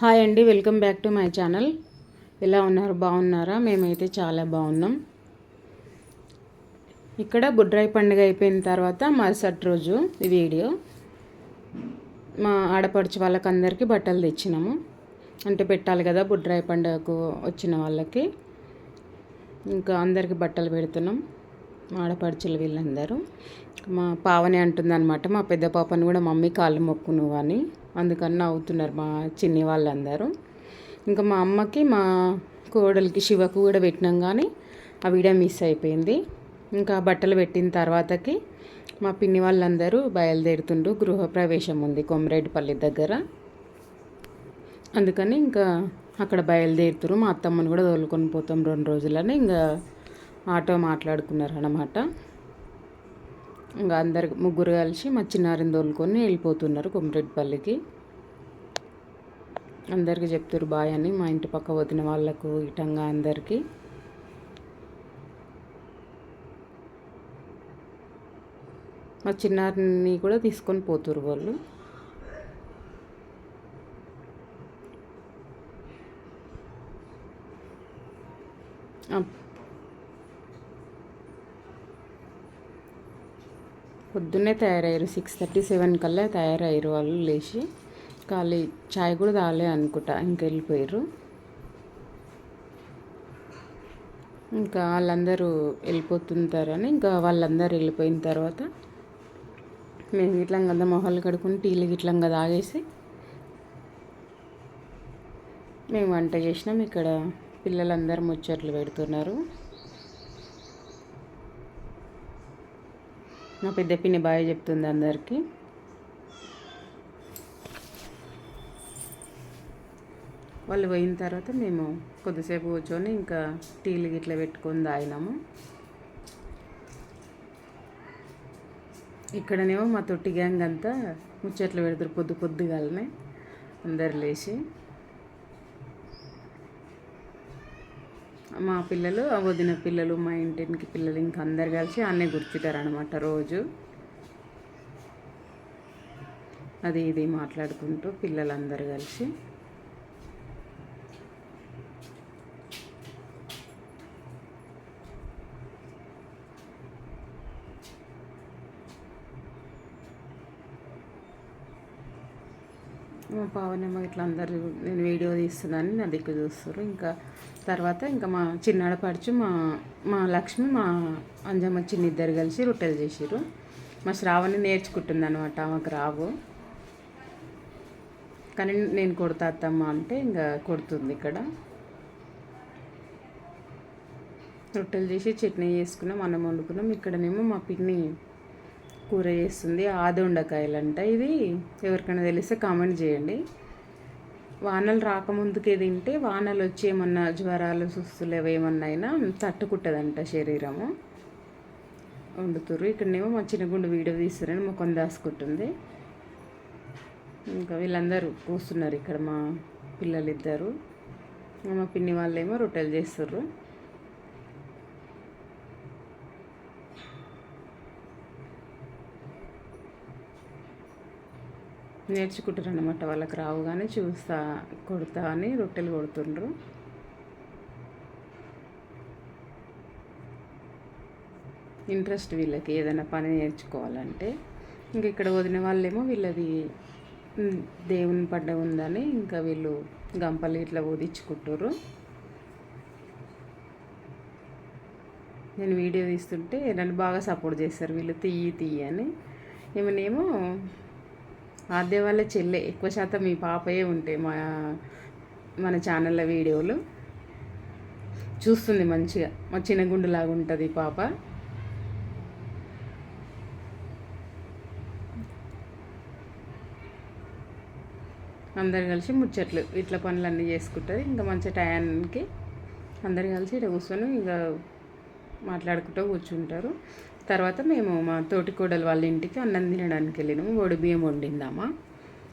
Hi అండి welcome back to my channel. ఎలా ఉన్నారు? బాగున్నారా? మేమైతే చాలా బాగున్నాం. ఇక్కడ బుడ్రాయి పండుగ అయిపోయిన తర్వాత మరుసటి రోజు ఈ వీడియో. మా ఆడపడుచు వాళ్ళకందరికీ బట్టలు తెచ్చినాము. అంటే పెట్టాలి కదా బుడ్రాయి పండుగకు వచ్చిన వాళ్ళకి. ఇంకా అందరికీ బట్టలు పెడుతున్నాం. ఆడపడుచులు వీళ్ళందరూ. మా పావని అంటుందన్నమాట మా పెద్ద పాపని కూడా మమ్మీ కాళ్ళు మొక్కు నువ్వు అని. అందుకని నవ్వుతున్నారు మా చిన్ని వాళ్ళందరూ. ఇంకా మా అమ్మకి మా కోడలికి శివకు కూడా పెట్టినాం కానీ ఆ వీడియో మిస్ అయిపోయింది. ఇంకా బట్టలు పెట్టిన తర్వాతకి మా పిన్ని వాళ్ళందరూ బయలుదేరుతుండ్రు. గృహప్రవేశం ఉంది కొమరేటిపల్లి దగ్గర. అందుకని ఇంకా అక్కడ బయలుదేరుతురు. మా అత్తమ్మని కూడా తోలుకొని పోతాం రెండు రోజులని. ఇంకా ఆటో మాట్లాడుకున్నారు ఇంకా అందరు ముగ్గురు కలిసి మా చిన్నారిని తోలుకొని వెళ్ళిపోతున్నారు కొమరెడ్డిపల్లికి. అందరికీ చెప్తారు బాయ్ అని మా ఇంటి పక్క వదిన వాళ్ళకు ఇటంగా అందరికీ. మా చిన్నారిని కూడా తీసుకొని పోతురు వాళ్ళు. పొద్దున్నే తయారయ్యారు. సిక్స్ థర్టీ సెవెన్ కల్లా తయారయ్యారు వాళ్ళు లేచి. ఖాళీ చాయ్ కూడా తాగలే అనుకుంటా ఇంకెళ్ళిపోయారు ఇంకా వాళ్ళందరూ వెళ్ళిపోతుంటారని ఇంకా వాళ్ళందరూ వెళ్ళిపోయిన తర్వాత మేము ఇట్లా మొహాలు కడుక్కుని టీలు గిట్లంగా తాగేసి మేము వంట చేసినాం. ఇక్కడ పిల్లలందరూ ముచ్చట్లు పెడుతున్నారు. నా పెద్ద పిన్ని బాగా చెప్తుంది అందరికీ. వాళ్ళు పోయిన తర్వాత మేము కొద్దిసేపు కూర్చొని ఇంకా టీలు గిట్ల పెట్టుకొని తాగినాము. ఇక్కడనేమో మా తొట్టి గ్యాంగ్ అంతా ముచ్చట్లు పెడతారు పొద్దు పొద్దుగాలనే అందరు లేచి. మా పిల్లలు వదిన పిల్లలు మా ఇంటికి పిల్లలు ఇంకా అందరు కలిసి అన్నీ గుర్తుతారనమాట రోజు. అది ఇది మాట్లాడుకుంటూ పిల్లలందరూ కలిసి. పావనమ్మ ఇట్లా అందరు నేను వీడియో తీస్తున్నాను నా దిక్కు చూస్తారు ఇంకా తర్వాత ఇంకా మా చిన్నాడపడుచు మా మా లక్ష్మి మా అంజమ్మ చిన్న ఇద్దరు కలిసి రొట్టెలు చేసిరు మా శ్రావణి నేర్చుకుంటుంది అనమాట ఆమెకు రావు. కానీ నేను కొడతా అత్తమ్మ అంటే ఇంకా కొడుతుంది ఇక్కడ. రొట్టెలు చేసి చట్నీ చేసుకున్నాం అన్నం వండుకున్నాం. ఇక్కడనేమో మా పిన్ని కూర చేస్తుంది ఆదొండకాయలు అంట ఇది ఎవరికైనా తెలిస్తే కామెంట్ చేయండి. వానలు రాకముందుకే తింటే వానలు వచ్చి ఏమన్నా జ్వరాలు సుస్తులు ఏమన్నా అయినా తట్టుకుంటుందంట శరీరము. వండుతురు ఇక్కడనేమో మా చిన్నగుండు వీడియో తీస్తారని ముఖం దాసుకుంటుంది ఇంకా వీళ్ళందరూ కూస్తున్నారు ఇక్కడ మా పిల్లలిద్దరు. మా పిన్ని వాళ్ళేమో రొట్టెలు చేస్తుర్రు. నేర్చుకుంటారు అనమాట వాళ్ళకి రావు కానీ చూస్తా కొడతా అని రొట్టెలు కొడుతుండ్రు. ఇంట్రెస్ట్ వీళ్ళకి ఏదైనా పని నేర్చుకోవాలంటే. ఇంకా ఇక్కడ వదిన వాళ్ళేమో వీళ్ళది దేవుని పడ్డ ఉందని ఇంకా వీళ్ళు గంపలు ఇట్లా ఊదించుకుంటారు నేను వీడియో తీస్తుంటే నన్ను బాగా సపోర్ట్ చేస్తారు వీళ్ళు తీయి తీయి అని. ఏమనేమో ఆద్య వాళ్ళ చెల్లె ఎక్కువ శాతం మీ పాపయే ఉంటాయి మా మన ఛానళ్ళ వీడియోలు. చూస్తుంది మంచిగా మా చిన్న గుండులాగా ఉంటుంది పాప. అందరు కలిసి ముచ్చట్లు ఇట్లా పనులన్నీ చేసుకుంటుంది. ఇంకా మంచి టయానికి అందరు కలిసి ఇట్లా కూర్చొని ఇంకా మాట్లాడుకుంటూ కూర్చుంటారు. తర్వాత మేము మా తోటి కోడలు వాళ్ళ ఇంటికి అన్నం తినడానికి వెళ్ళినాము. వడి బియ్యం వండిందామా.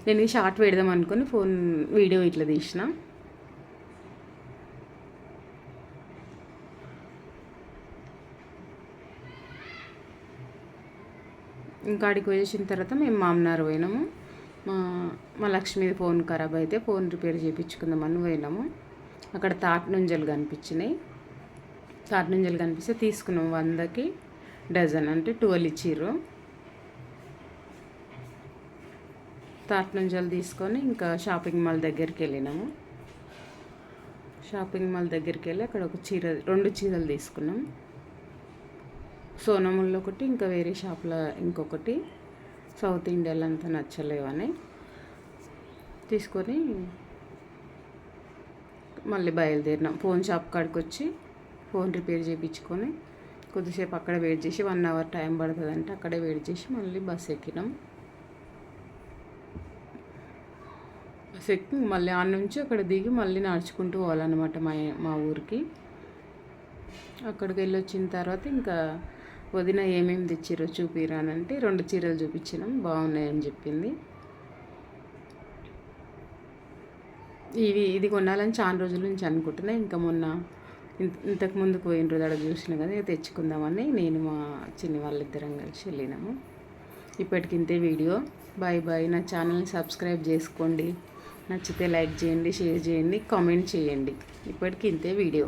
నేను షార్ట్ పెడదాం అనుకుని ఫోన్ వీడియో ఇట్లా తీసిన. ఇంకా అడిగి వేసిన తర్వాత మేము మామనారు పోయినాము. మా మా లక్ష్మీది ఫోన్ ఖరాబ్ అయితే ఫోన్ రిపేర్ చేయించుకుందామని పోయినాము. అక్కడ తాటి నుంజలు కనిపించినాయి. తాటి నుంజలు కనిపిస్తే తీసుకున్నాం వందకి. డజన్ అంటే ట్వెల్వ్ ఇచ్చిర్రు. తాట్ నుంజలు తీసుకొని ఇంకా షాపింగ్ మాల్ దగ్గరికి వెళ్ళినాము. షాపింగ్ మాల్ దగ్గరికి వెళ్ళి అక్కడ ఒక చీర రెండు చీరలు తీసుకున్నాం. సోనముల్లో ఒకటి ఇంకా వేరే షాప్లో ఇంకొకటి. సౌత్ ఇండియాలో అంతా నచ్చలేవని తీసుకొని మళ్ళీ బయలుదేరినాం. ఫోన్ షాప్ కాడికి వచ్చి ఫోన్ రిపేర్ చేయించుకొని కొద్దిసేపు అక్కడ వెయిట్ చేసి వన్ అవర్ టైం పడుతుందంటే. అక్కడే వెయిట్ చేసి మళ్ళీ బస్ ఎక్కినాం. బస్ ఎక్కి మళ్ళీ ఆ నుంచి అక్కడ దిగి మళ్ళీ నడుచుకుంటూ పోవాలన్నమాట మా మా ఊరికి. అక్కడికి వెళ్ళి వచ్చిన తర్వాత ఇంకా వదిన ఏమేమి తెచ్చిరో చూపిరానంటే అని అంటే రెండు చీరలు చూపించినాం. బాగున్నాయని చెప్పింది. ఇవి ఇది కొనాలని చాలా రోజుల నుంచి అనుకుంటున్నా. ఇంకా మొన్న ఇంతకు ముందు పోయిన రోజు అక్కడ చూసిన కదా తెచ్చుకుందామని నేను మా చిన్ని వాళ్ళిద్దరం కలిసి వెళ్ళినాము. ఇప్పటికి ఇంతే వీడియో. Bye bye. నా ఛానల్ని సబ్స్క్రైబ్ చేసుకోండి. నచ్చితే లైక్ చేయండి షేర్ చేయండి కామెంట్ చేయండి. ఇప్పటికి ఇంతే వీడియో.